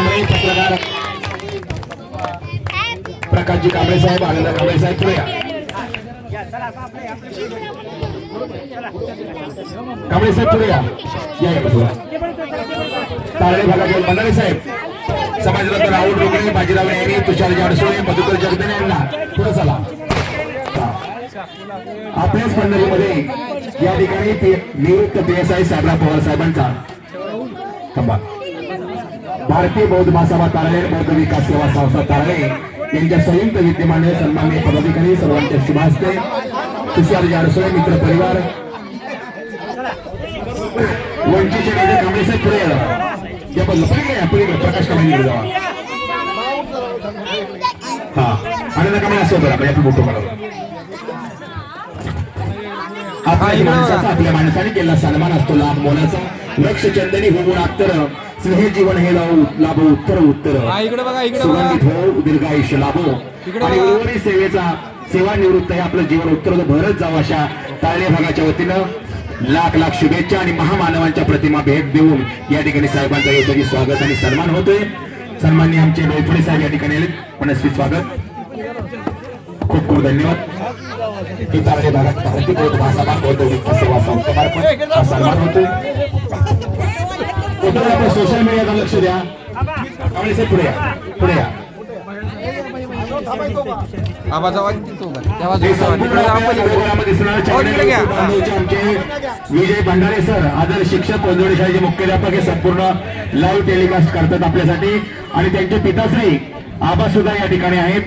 कांबळे पत्रकार प्रकाशजी कांबळे साहेब आनंद कांबळे साहेब पुढे कांबळे साहेब पुढे या. या भागातील मंडळे साहेब समाजरत्न राहुल रोकडे बाजीराव यांनी तुषार जाडसोळे मधुकर जगदने यांना पुढे चला. आपल्याच मंडळीमध्ये या ठिकाणी निवृत्त P S I Sahebrao Pawar साहेबांचा थांबा. भारतीय बौद्ध महासभा तारळे बौद्ध विकास सेवा संस्था तारळे यांच्या संयुक्त विद्यमाने सन्मान्य पदाधिकारी सर्वांच्या शुभास्ते. तुषार जाडसोळे मित्र परिवार. वंचितचे नेते कांबळे पुढे या. या पुढे पुढे प्रकाश कांबळे जावा. हा. आनंद कांबळे असं बघा म्हणजे आपण फोटो काढा आपल्या माणसाचा आपल्या माणसाने केलेला सन्मान असतो लाभ मोलाचा. लक्ष चंदनी होऊन अत्तर स्नेह जीवन हे लावू लाभो उत्तर उत्तर. हा. सुगंधित हो दीर्घ आयुष्य लाभो आणि. उर्वरित सेवेचा सेवानिवृत्त हे आपलं जीवन उत्तर भरत जावं अशा ताळे भागाच्या वतीनं लाख लाख शुभेच्छा आणि महामानवांच्या प्रतिमा भेट देऊन या ठिकाणी साहेबांचा योग्य स्वागत आणि सन्मान होतोय. सन्मान्य आमचे डोळफुडे साहेब या ठिकाणी आले मनस्वी स्वागत. खूप खूप धन्यवाद. ही भागात भारतीय बौद्ध महासभा बौद्ध विकास सेवा संस्थेमार्फत हा सन्मान होतोय. आपण सोशल मीडियाकडे लक्ष द्या. कांबळे साहेब पुढे या. पुढे या. आवाज आवाज हे विजय भंडारे सर आदर्श शिक्षक कोंदवडी शाळेचे मुख्याध्यापक हे संपूर्ण लाईव्ह टेलिकास्ट करतात आपल्यासाठी. आणि त्यांचे पिताश्री आबा सुद्धा या ठिकाणी आहेत.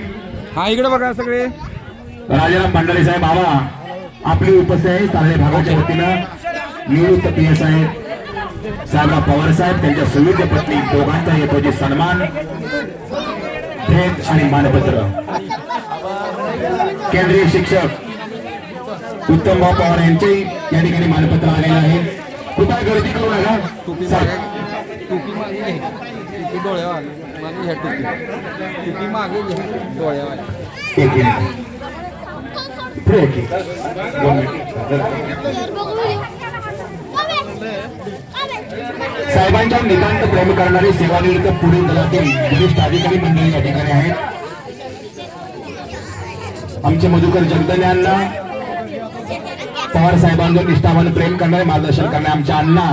हा इकडे बघा सगळे. राजाराम भंडारे साहेब आबा आपली उपस्थिती आहे. सारे भागाच्या वतीनं निवृत्त पी एस आहे साहेबराव पवार साहेब त्यांच्या सुविध पत्नी दोघांचा येतो जे सन्मान भेट आणि मानपत्र. केंद्रीय शिक्षक उत्तम भाऊ पवार यांचेही या ठिकाणी मानपत्र आलेलं आहे. कृपया गर्दी करू नका? डोळ्यावर साहेबांच्या नितांत प्रेम करणारे सेवानिवृत्त पुढे दलातील वरिष्ठ अधिकारी मंडळी या ठिकाणी आहेत. आमचे मधुकर जगदने अण्णा पवार साहेबांवर निष्ठावान प्रेम करणारे मार्गदर्शन करणारे आमच्या अण्णा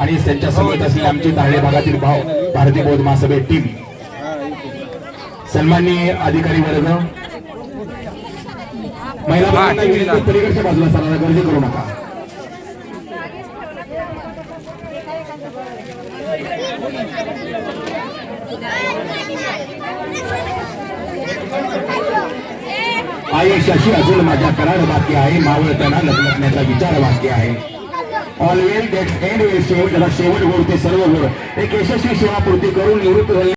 आणि त्यांच्यासमोर असलेले आमचे तारडे भागातील भाव भारतीय बौद्ध महासभे टीम. सन्माननीय अधिकारी वर्ग. महिला पलीकडच्या बाजूला चालणार गर्दी करू नका. आयुष्याशी अजून माझ्या करार बाकी आहे. मावळताना लग्नाचा विचार बाकी आहे. ऑलवेल दॅट एंड शेवट ज्याला शेवट गोड ते सर्व गोड. एक यशस्वी सेवा पूर्ती करून निवृत्त झाले.